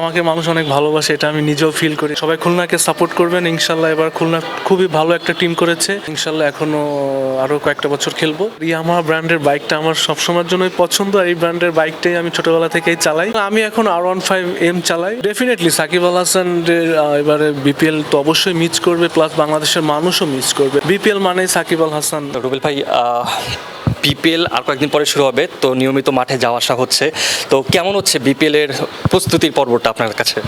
আমাকে মানুষ অনেক ভালোবাসে এটা আমি নিজেও ফিল করি। সবাই খুলনাকে সাপোর্ট করবেন ইনশাল্লাহ এবার খুলনা খুবই ভালো একটা টিম করেছে। ইনশাল্লাহ এখনও আরও কয়েকটা বছর খেলব। ইয়ামাহা ব্র্যান্ডের বাইকটা আমার সবসময়ের জন্যই পছন্দ আর এই ব্র্যান্ডের বাইকটাই আমি ছোটবেলা থেকেই চালাই। আমি এখন আর ওয়ান ফাইভ এম চালাই। ডেফিনেটলি সাকিব আল হাসানের আহ, এবারে বিপিএল তো অবশ্যই মিস করবে প্লাস বাংলাদেশের মানুষও মিস করবে। বিপিএল মানেই সাকিব আল হাসান। রুবেল ভাই বিপিএল আর কয়েকদিন পরে শুরু হবে, তো নিয়মিত মাঠে যাওয়া আসা হচ্ছে। তো কেমন হচ্ছে বিপিএল এর প্রস্তুতির পর্বটা আপনার কাছে?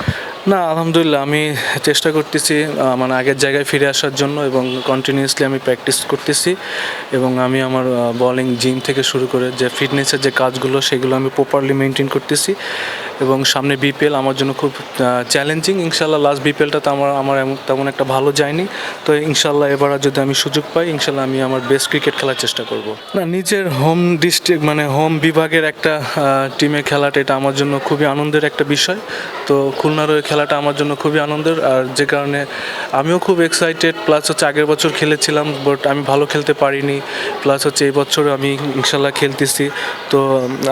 না, আলহামদুলিল্লাহ, আমি চেষ্টা করতেছি মানে আগের জায়গায় ফিরে আসার জন্য এবং কন্টিনিউয়াসলি আমি প্র্যাকটিস করতেছি এবং আমি আমার বলিং জিম থেকে শুরু করে যে ফিটনেসের যে কাজগুলো, সেগুলো আমি প্রপারলি মেনটেন করতেছি। এবং সামনে বিপিএল আমার জন্য খুব চ্যালেঞ্জিং ইনশাল্লাহ লাস্ট বিপিএলটা তো আমার আমার তেমন একটা ভালো যায়নি। তো ইনশাল্লাহ এবার যদি আমি সুযোগ পাই, ইনশাল্লাহ আমি আমার বেস্ট ক্রিকেট খেলার চেষ্টা করব। না, নিজের হোম ডিস্ট্রিক্ট মানে হোম বিভাগের একটা টিমে খেলাটা এটা আমার জন্য খুবই আনন্দের একটা বিষয়। তো খুলনার ওই খেলাটা আমার জন্য খুবই আনন্দের। আর যে কারণে আমিও খুব এক্সাইটেড প্লাস হচ্ছে আগের বছর খেলেছিলাম বাট আমি ভালো খেলতে পারিনি। প্লাস হচ্ছে এই বছর আমি ইনশাল্লাহ খেলতেছি। তো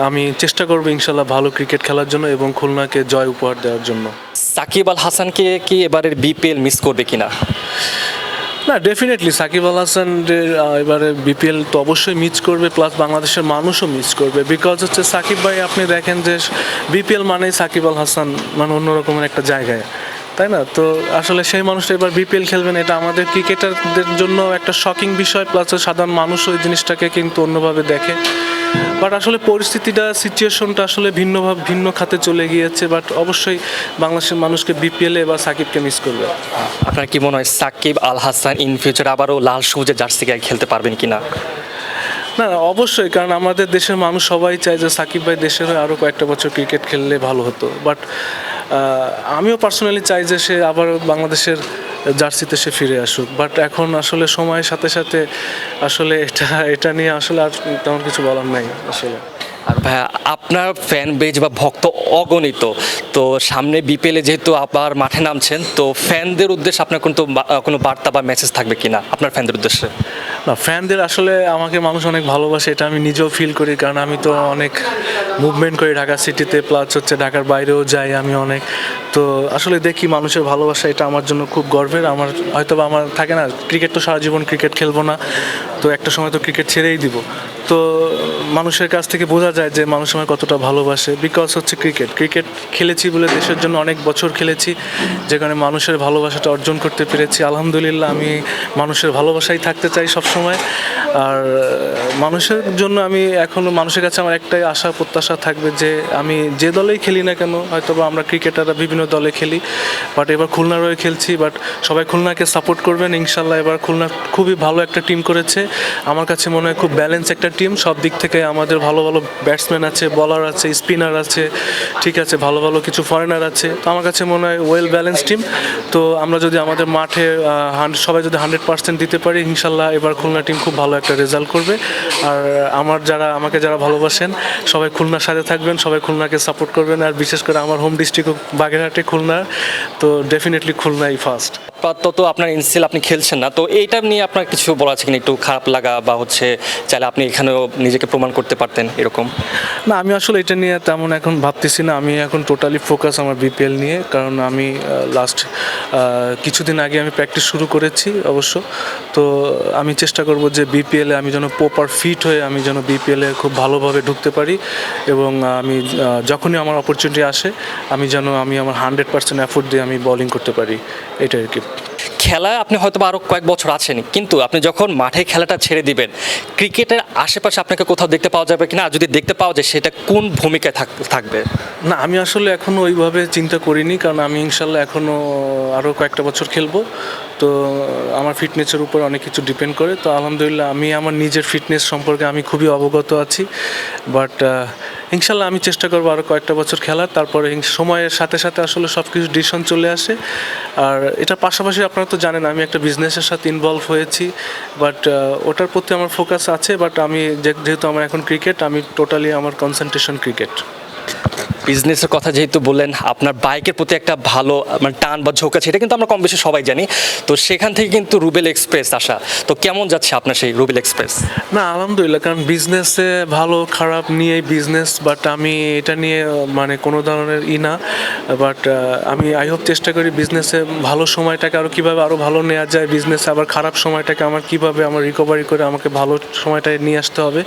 আমি চেষ্টা করব ইনশাল্লাহ ভালো ক্রিকেট খেলার জন্য। এবং খুলনাকে জয় উপহার দেওয়ার জন্য। সাকিব আল হাসানকে কি এবারের বিপিএল মিস করবে কিনা? না ডেফিনেটলি সাকিব আল হাসানের আহ, এবারে বিপিএল তো অবশ্যই মিস করবে প্লাস বাংলাদেশের মানুষও মিস করবে। বিকজ হচ্ছে সাকিব ভাই আপনি দেখেন যে বিপিএল মানেই সাকিব আল হাসান মানে অন্যরকমের একটা জায়গায়। তাই না? তো আসলে সেই মানুষটা এবার বিপিএল খেলবেন এটা আমাদের ক্রিকেটারদের জন্য একটা শকিং বিষয় প্লাস সাধারণ মানুষও ওই জিনিসটাকে কিন্তু অন্যভাবে দেখে। বাট আসলে পরিস্থিতিটা সিচুয়েশনটা আসলে ভিন্নভাবে ভিন্ন খাতে চলে গিয়েছে বাট অবশ্যই বাংলাদেশের মানুষকে বিপিএলে বা সাকিবকে মিস করবে। আপনার কি মনে হয় সাকিব আল হাসান ইন ফিউচার আবারও লাল সবুজের জার্সি গায়ে খেলতে পারবেন কিনা? না না, অবশ্যই কারণ আমাদের দেশের মানুষ সবাই চায় যে সাকিব ভাই দেশের হয়ে আরও কয়েকটা বছর ক্রিকেট খেললে ভালো হতো। বাট আমিও পার্সোনালি চাই যে সে আবার বাংলাদেশের জার্সিতে সে ফিরে আসুক। বাট এখন আসলে সময়ের সাথে সাথে আসলে এটা এটা নিয়ে আসলে আর তেমন কিছু বলার নাই আসলে। আর ভাইয়া, আপনার ফ্যান বেজ বা ভক্ত অগণিত। তো সামনে বিপিএলে যেহেতু আবার মাঠে নামছেন, তো ফ্যানদের উদ্দেশ্যে আপনার কোনো কোনো বার্তা বা মেসেজ থাকবে কিনা? আপনার ফ্যানদের উদ্দেশ্যে। না, ফ্যানদের আসলে আমাকে মানুষ অনেক ভালোবাসে, এটা আমি নিজেও ফিল করি, কারণ আমি তো অনেক মুভমেন্ট করি ঢাকা সিটিতে প্লাস হচ্ছে ঢাকার বাইরেও যাই আমি অনেক। তো আসলে দেখি মানুষের ভালোবাসা, এটা আমার জন্য খুব গর্বের। আমার হয়তো আমার থাকে না ক্রিকেট তো সারা জীবন ক্রিকেট খেলব না, তো একটা সময় তো ক্রিকেট ছেড়েই দিব। তো মানুষের কাছ থেকে বোঝা যায় যে মানুষ আমার কতটা ভালোবাসে বিকজ হচ্ছে ক্রিকেট ক্রিকেট খেলেছি বলে দেশের জন্য অনেক বছর খেলেছি যেখানে মানুষের ভালোবাসাটা অর্জন করতে পেরেছি। আলহামদুলিল্লাহ, আমি মানুষের ভালোবাসাই থাকতে চাই সব সময় আর মানুষের জন্য আমি এখনও মানুষের কাছে আমার একটাই আশা, প্রত্যাশা থাকবে যে আমি যে দলেই খেলি না কেন হয়তো বা আমরা ক্রিকেটাররা বিভিন্ন দলে খেলি বাট এবার খুলনার হয়ে খেলছি বাট সবাই খুলনাকে সাপোর্ট করবেন। ইনশাল্লাহ এবার খুলনা খুবই ভালো একটা টিম করেছে। আমার কাছে মনে হয় খুব ব্যালেন্স একটা টিম সব দিক থেকে আমাদের ভালো ভালো ব্যাটসম্যান আছে বলার আছে স্পিনার আছে, ঠিক আছে, ভালো ভালো কিছু ফরেনার আছে। তো আমার কাছে মনে হয় ওয়েল ব্যালেন্স টিম তো আমরা যদি আমাদের মাঠে সবাই যদি হান্ড্রেড পার্সেন্ট দিতে পারি, ইনশাল্লাহ এবার খুলনা টিম খুব ভালো একটা রেজাল্ট করবে। আর আমার যারা আমাকে যারা ভালোবাসেন সবাই খুলনার সাথে থাকবেন সবাই খুলনাকে সাপোর্ট করবেন আর বিশেষ করে আমার হোম ডিস্ট্রিক্ট বাগেরহাটে খুলনা তো ডেফিনেটলি খুলনাই ফার্স্ট আপাতত আপনার ইনসিল আপনি খেলছেন না তো এইটা নিয়ে আপনার কিছু বলা আছে কিনা? একটু খারাপ লাগা বা হচ্ছে চাইলে আপনি এখানেও নিজেকে প্রমাণ করতে পারতেন এরকম? না আমি আসলে এটা নিয়ে তেমন এখন ভাবতেছি না। আমি এখন টোটালি ফোকাস আমার বিপিএল নিয়ে কারণ আমি লাস্ট কিছুদিন আগে আমি প্র্যাকটিস শুরু করেছি অবশ্য। তো আমি চেষ্টা করব যে বিপিএলে আমি যেন প্রপার ফিট হয়ে আমি যেন বিপিএলে খুব ভালোভাবে ঢুকতে পারি এবং আমি যখনই আমার অপরচুনিটি আসে, আমি যেন, আমি আমার হান্ড্রেড পার্সেন্ট এফোর্ট দিয়ে আমি বলিং করতে পারি। এটাই আর কি। খেলায় আপনি হয়তো আরও কয়েক বছর আছেন কিন্তু আপনি যখন মাঠে খেলাটা ছেড়ে দিবেন, ক্রিকেটের আশেপাশে আপনাকে কোথাও দেখতে পাওয়া যাবে কিনা? যদি দেখতে পাওয়া যায়, সেটা কোন ভূমিকায় থাক- থাকবে? না, আমি আসলে এখনও ওইভাবে চিন্তা করিনি, কারণ আমি ইনশাল্লাহ এখনও আরও কয়েকটা বছর খেলব। তো, আমার ফিটনেসের উপর অনেক কিছু ডিপেন্ড করে। তো আলহামদুলিল্লাহ, আমি আমার নিজের ফিটনেস সম্পর্কে আমি খুবই অবগত আছি। বাট ইনশাল্লাহ আমি চেষ্টা করব আরও কয়েকটা বছর খেলার, তারপরে সময়ের সাথে সাথে আসলে সব কিছু ডিসিশন চলে আসে। আর এটার পাশাপাশি আপনারা তো জানেন, আমি একটা বিজনেসের সাথে ইনভলভ হয়েছি বাট ওটার প্রতি আমার ফোকাস আছে বাট আমি যেহেতু আমার এখন ক্রিকেট আমি টোটালি আমার কনসেন্ট্রেশন ক্রিকেট বিজনেসের কথা যেহেতু বললেন, আপনার বাইকের প্রতি একটা ভালো মানে টান বা ঝোঁক আছে, এটা কিন্তু আমরা কম বেশি সবাই জানি। তো সেখান থেকে কিন্তু রুবেল এক্সপ্রেস আসা। তো কেমন যাচ্ছে আপনার সেই রুবেল এক্সপ্রেস না, আলহামদুলিল্লাহ, কারণ বিজনেসে ভালো, খারাপ নিয়েই বিজনেস বাট আমি এটা নিয়ে মানে কোনো ধরনের ই না। বাট আমি আই হোপ চেষ্টা করি বিজনেসে ভালো সময়টাকে আরও কীভাবে আরও ভালো নেওয়া যায় বিজনেসে আবার খারাপ সময়টাকে আমার কীভাবে আমার রিকভারি করে আমাকে ভালো সময়টায় নিয়ে আসতে হবে।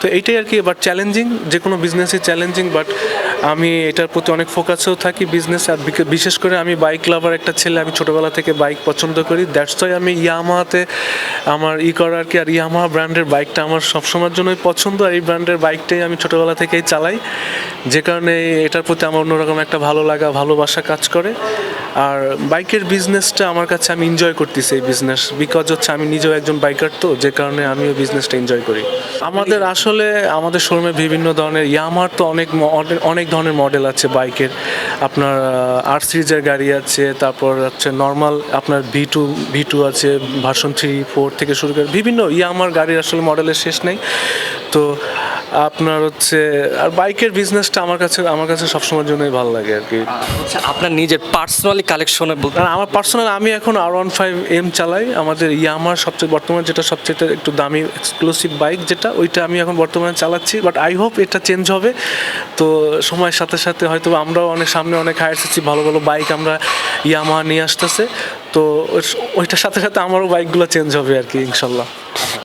তো এইটাই আর কি বাট চ্যালেঞ্জিং যে কোনো বিজনেসই চ্যালেঞ্জিং বাট আমি এটার প্রতি অনেক ফোকাসেও থাকি বিজনেস আর বিশেষ করে আমি বাইক লাভার একটা ছেলে, আমি ছোটোবেলা থেকে বাইক পছন্দ করি। দ্যাটস ওয়াই আমি ইয়ামাহাতে আমার ই করার কি আর ইয়ামাহা ব্র্যান্ডের বাইকটা আমার সবসময়ের জন্যই পছন্দ, আর এই ব্র্যান্ডের বাইকটাই আমি ছোটোবেলা থেকেই চালাই। যে কারণে এটার প্রতি আমার অন্যরকম একটা ভালো লাগা, ভালোবাসা কাজ করে। আর বাইকের বিজনেসটা আমার কাছে আমি এনজয় করতেছি এই বিজনেস বিকজ হচ্ছে আমি নিজেও একজন বাইকার তো, যে কারণে আমিও বিজনেসটা এনজয় করি। আমাদের আসলে আমাদের শোরুমে বিভিন্ন ধরনের ইয়ামার তো অনেক অনেক ধরনের মডেল আছে বাইকের। আপনার আর সিরিজের গাড়ি আছে, তারপর হচ্ছে নর্মাল আপনার ভি টু ভি টু আছে ভার্সন থ্রি ফোর থেকে শুরু করে বিভিন্ন ইয়ামার গাড়ির আসলে মডেলের শেষ নেই। তো আপনার হচ্ছে আর বাইকের বিজনেসটা আমার কাছে আমার কাছে সবসময়ের জন্যই ভালো লাগে আর কি। আচ্ছা আপনার নিজের পার্সোনালি কালেকশনে বলতে আমার পার্সোনাল আমি এখন আর ওয়ান ফাইভ এম চালাই। আমাদের ইয়ামার সবচেয়ে বর্তমানে যেটা সবচেয়ে একটু দামি এক্সক্লুসিভ বাইক যেটা ওইটা আমি এখন বর্তমানে চালাচ্ছি। বাট আই হোপ এটা চেঞ্জ হবে। তো সময়ের সাথে সাথে হয়তো আমরাও অনেক সামনে অনেক হায়ার এসেছি ভালো ভালো বাইক আমরা ইয়ামা নিয়ে আসতেছে। তো ওই- ওইটার সাথে সাথে আমারও বাইকগুলো চেঞ্জ হবে আর কি ইনশাল্লাহ।